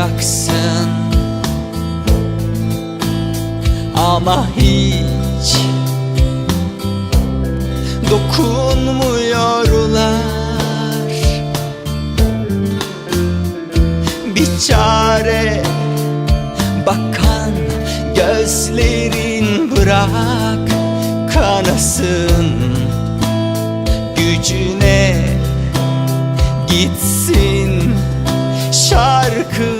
Ağlayacaksın Ama hiç Dokunmuyorlar Bir çare Bakan gözlerin bırak kanasın. Gücüne gitsin şarkılar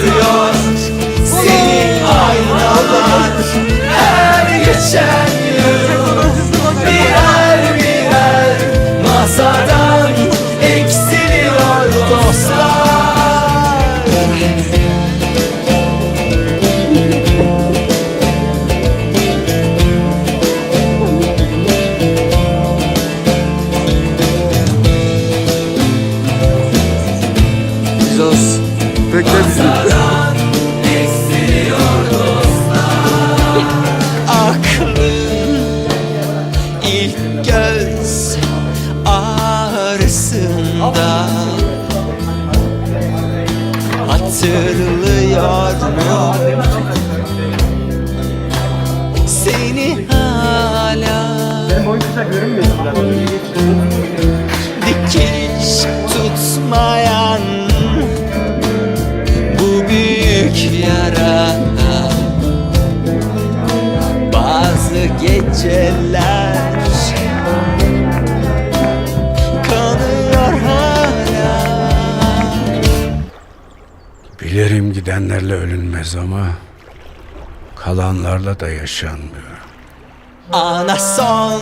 Zaten. dikiş tutmayan bu büyük yara bazı geceler kanıyor hala Bilirim gidenlerle ölünmez ama kalanlarla da yaşanmıyor. Ana son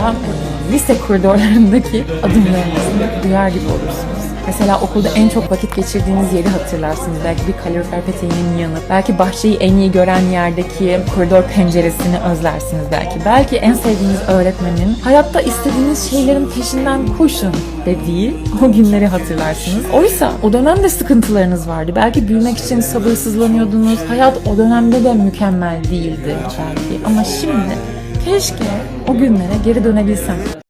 E, lise koridorlarındaki adımlarınızı duyar gibi olursunuz. Mesela okulda en çok vakit geçirdiğiniz yeri hatırlarsınız. Belki bir kalorifer peteğinin yanı, belki bahçeyi en iyi gören yerdeki koridor penceresini özlersiniz belki. Belki en sevdiğiniz öğretmenin hayatta istediğiniz şeylerin peşinden koşun dediği o günleri hatırlarsınız. Oysa o dönemde sıkıntılarınız vardı. Belki büyümek için sabırsızlanıyordunuz. Hayat o dönemde de mükemmel değildi belki. Ama şimdi keşke o günlere geri dönebilsem.